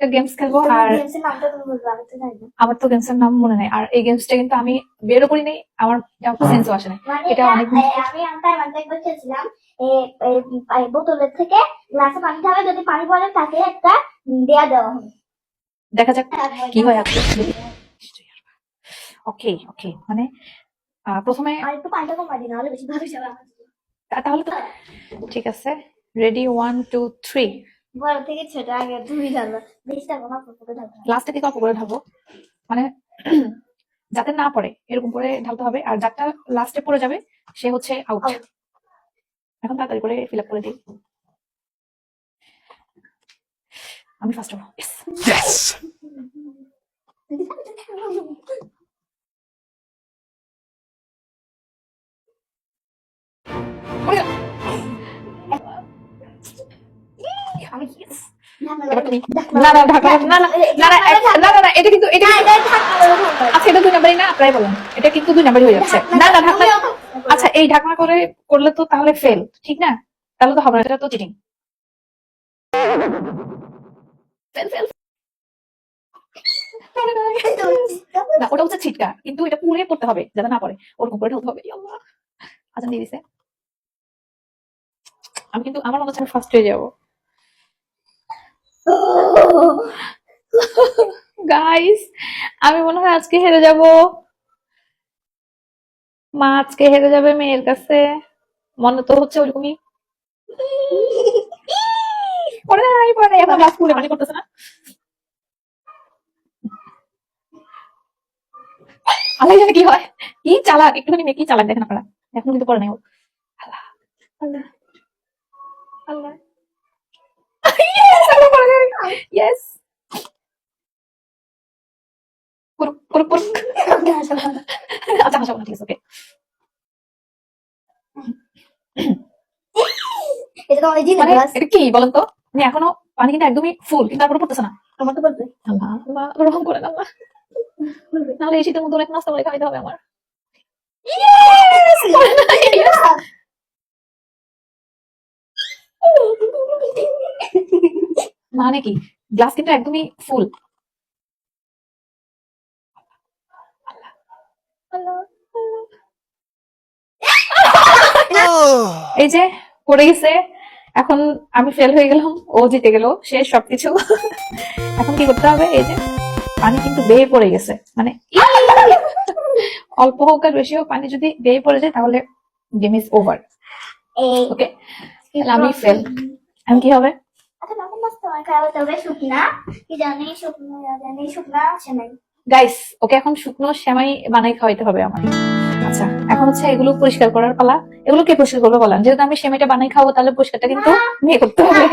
Games খেলব আর তো। আমার তো গেমসের নাম মনে নাই। আর এই গেমসটা কিন্তু আমি বেরো করি নাই আমার সেন্সও আসে নাই। মানে এটা অনেক- আমি একবার খেলছিলাম বোতলের থেকে গ্লাসে পানি খাবে যদি পানি পড়ে তাকে একটা দেয়া দেওয়া হবে দেখা যাক কি হয় আজকে। ওকে ওকে মানে প্রথমে একটু পানিটা কমাই নাহলে বেশি ভালো যাবে তাহলে তো ঠিক আছে। রেডি ওয়ান টু থ্রি বড় থেকে ছোট আগে অল্প করে ঢালবো। মানে যাতে না পড়ে এরকম করে ঢালতে হবে। আর যারটা লাস্টে পড়ে যাবে সে হচ্ছে আউট এখন তাড়াতাড়ি করে ফিল আপ করে দিই। আমি ফার্স্ট হব। না না ঢাকা না না না না এক- না না না এটা কিন্তু এটা আচ্ছা এটা দুই নাম্বারই না? আপনারাই বলেন। এটা কিন্তু দুই নাম্বারই হয়ে যাচ্ছে। না না ঢাকনা আচ্ছা এই ঢাকনা করে করলে তো তাহলে ফেল ঠিক না? তাহলে তো হবে না এটা তো চিটিং ফেল ফেল না ওটা হচ্ছে ছিটকা কিন্তু এটা পুড়ে পড়তে হবে যাতে না পড়ে। ওরকম করে ঢালতে হবে আচ্ছা দিয়ে দিছে। আমি কিন্তু আমার মনে হচ্ছে আমি ফার্স্ট হয়ে যাব। গাইস আমি মনে হয় আজকে হেরে যাব। মা আজকে হেরে যাবে মেয়ের কাছে। মনে তো হচ্ছে ওরকমই। পরে নাই পরে এখন লাস্ট পুরে মানে করতেছে না। আল্লাহ জানে কি হয়। কি চালাক? একটুখানি মেয়ে কি চালাক দেখেন আপনারা। এখন কিন্তু পরে নাই আল্লাহ। আল্লাহ। আল্লাহ। Yes। আচ্ছা হাসাবো না ঠিক আছে ওকে এটা তো মানে এটা কি বলেন তো মানে এখনও পানি কিন্তু একদমই ফুল কিন্তু তারপরে পড়তেছে না আমার তো বলবে আল্লাহ আল্লাহ রহম করে আল্লাহ নাহলে এই শীতের মধ্যে অনেক নাস্তা করে খাইতে হবে আমার Yes! Yes! মানে কি? গ্লাস কিন্তু একদমই ফুল. এই যে পড়ে গেছে। এখন আমি ফেল হয়ে গেলাম ও জিতে গেল শেষ সবকিছু। এখন কি করতে হবে? এই যে পানি কিন্তু বেয়ে পড়ে গেছে। মানে অল্প হোক আর বেশি হোক পানি যদি বেয়ে পড়ে যায় তাহলে গেম ইজ ওভার ওকে তাহলে আমি ফেল এখন কি হবে? গাইস ওকে এখন শুকনো শ্যামাই বানাই খাওয়াইতে হবে আমার আচ্ছা এখন হচ্ছে এগুলো পরিষ্কার করার পালা। এগুলো কে পরিষ্কার করবে বলেন? যেহেতু আমি সেমাইটা বানাই খাব তাহলে পরিষ্কারটা কিন্তু নিয়ে করতে হবে।